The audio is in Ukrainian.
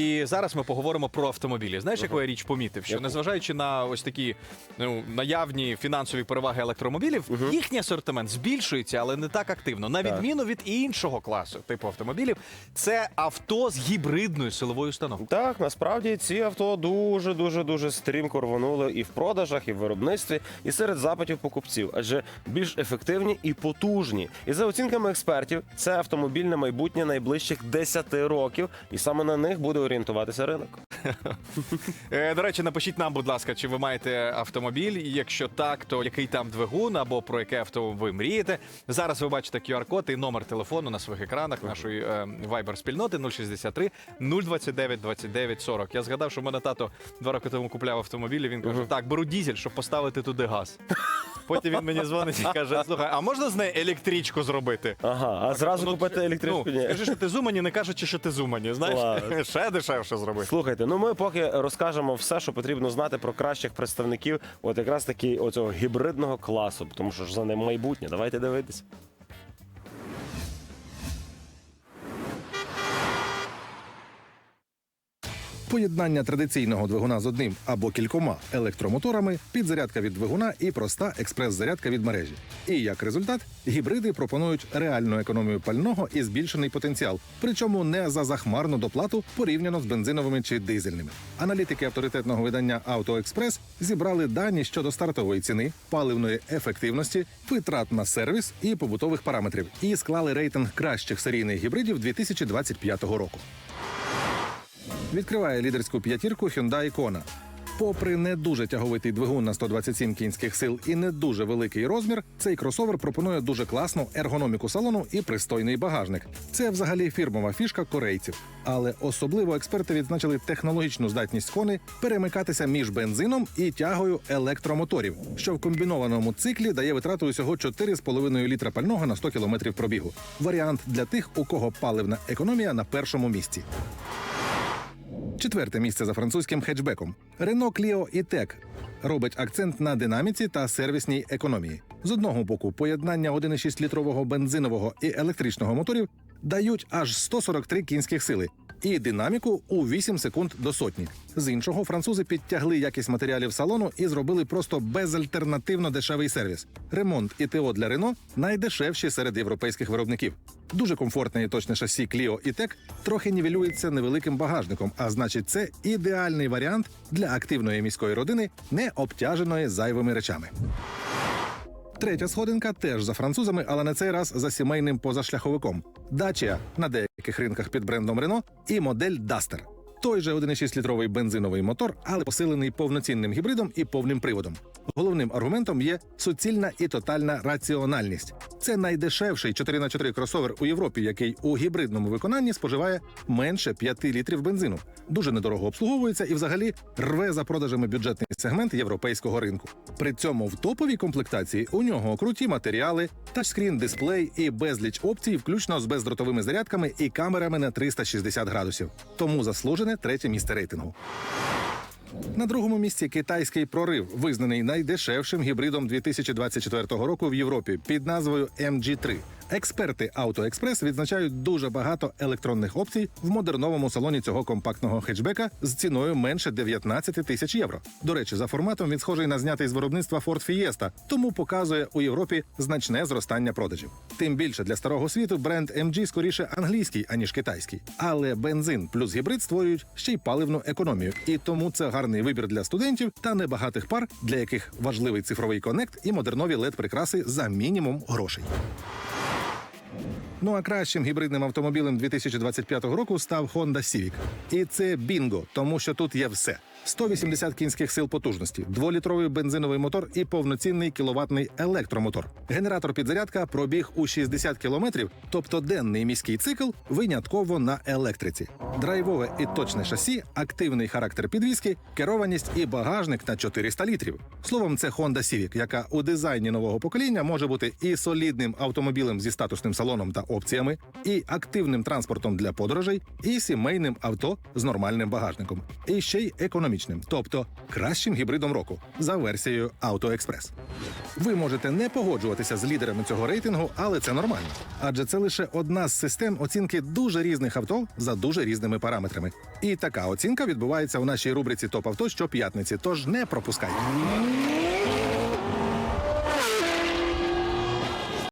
І зараз ми поговоримо про автомобілі. Знаєш, яку я річ помітив? Що Яку? незважаючи на ось такі ну, наявні фінансові переваги електромобілів, їхній асортимент збільшується, але не так активно. На Так. відміну від іншого класу типу автомобілів, це авто з гібридною силовою установкою. Так, насправді ці авто дуже дуже дуже стрімко рвонули і в продажах, і в виробництві, і серед запитів покупців, адже більш ефективні і потужні. І за оцінками експертів, це автомобільне майбутнє найближчих 10 років, і саме на них буде орієнтуватися ринок. Е, до речі, напишіть нам, будь ласка, чи ви маєте автомобіль, і якщо так, то який там двигун або про яке авто ви мрієте. Зараз ви бачите QR-код і номер телефону на своїх екранах нашої е, Viber спільноти 063 029 29 40. Я згадав, що в мене тато два роки тому купляв автомобіль. і Він каже: так, беру дізель, щоб поставити туди газ. Потім він мені дзвонить і каже: слухай, а можна з неї електричку зробити? Ага, а зразу Ну, купити електричку? Ну, Ні. скажи, що ти зумані, не кажучи, що ти зумані. Знаєш, ще дешевше зробити. Слухайте, ну ми поки розкажемо все, що потрібно знати про кращих представників, от якраз таки оцього гібридного класу, тому що ж за ним майбутнє. Давайте дивитися. Поєднання традиційного двигуна з одним або кількома електромоторами, підзарядка від двигуна і проста експрес-зарядка від мережі. І як результат, гібриди пропонують реальну економію пального і збільшений потенціал, причому не за захмарну доплату порівняно з бензиновими чи дизельними. Аналітики авторитетного видання «Автоекспрес» зібрали дані щодо стартової ціни, паливної ефективності, витрат на сервіс і побутових параметрів, і склали рейтинг кращих серійних гібридів 2025 року. Відкриває лідерську п'ятірку Hyundai Kona. Попри не дуже тяговитий двигун на 127 кінських сил і не дуже великий розмір, цей кросовер пропонує дуже класну ергономіку салону і пристойний багажник. Це взагалі фірмова фішка корейців. Але особливо експерти відзначили технологічну здатність кони перемикатися між бензином і тягою електромоторів, що в комбінованому циклі дає витрату усього 4,5 літра пального на 100 км пробігу. Варіант для тих, у кого паливна економія на першому місці. Четверте місце за французьким хетчбеком. Renault Clio E-Tech робить акцент на динаміці та сервісній економії. З одного боку, поєднання 1,6-літрового бензинового і електричного моторів дають аж 143 кінських сили і динаміку у 8 секунд до сотні. З іншого, французи підтягли якість матеріалів салону і зробили просто безальтернативно дешевий сервіс. Ремонт і ТО для Renault найдешевші серед європейських виробників. Дуже комфортне і точне шасі Clio і Tech трохи нівелюється невеликим багажником, а значить, це ідеальний варіант для активної міської родини, не обтяженої зайвими речами. Третя сходинка теж за французами, але на цей раз за сімейним позашляховиком. Дачія на деяких ринках під брендом Renault і модель Duster. Той же 1,6-літровий бензиновий мотор, але посилений повноцінним гібридом і повним приводом. Головним аргументом є суцільна і тотальна раціональність. Це найдешевший 4х4 кросовер у Європі, який у гібридному виконанні споживає менше 5 літрів бензину. Дуже недорого обслуговується і взагалі рве за продажами бюджетний сегмент європейського ринку. При цьому в топовій комплектації у нього круті матеріали, тачскрін дисплей і безліч опцій, включно з бездротовими зарядками і камерами на 360 градусів. Тому заслужене третє місце рейтингу. На другому місці китайський прорив, визнаний найдешевшим гібридом 2024 року в Європі під назвою MG3. Експерти AutoExpress відзначають дуже багато електронних опцій в модерновому салоні цього компактного хетчбека з ціною менше 19 тисяч євро. До речі, за форматом він схожий на знятий з виробництва Ford Fiesta, тому показує у Європі значне зростання продажів. Тим більше для старого світу бренд MG скоріше англійський аніж китайський. Але бензин плюс гібрид створюють ще й паливну економію, і тому це гарний вибір для студентів та небагатих пар, для яких важливий цифровий конект і модернові led прикраси за мінімум грошей. Ну а кращим гібридним автомобілем 2025 року став Honda Civic. І це бінго, тому що тут є все. 180 кінських сил потужності, дволітровий бензиновий мотор і повноцінний кіловатний електромотор. Генератор підзарядка пробіг у 60 кілометрів, тобто денний міський цикл винятково на електриці. Драйвове і точне шасі, активний характер підвіски, керованість і багажник на 400 літрів. Словом, це Honda Civic, яка у дизайні нового покоління може бути і солідним автомобілем зі статусним салоном та опціями, і активним транспортом для подорожей, і сімейним авто з нормальним багажником, і ще й економічним, тобто кращим гібридом року за версією AutoExpress. Ви можете не погоджуватися з лідерами цього рейтингу, але це нормально. Адже це лише одна з систем оцінки дуже різних авто за дуже різними параметрами. І така оцінка відбувається у нашій рубриці Топ авто щоп'ятниці. Тож не пропускайте.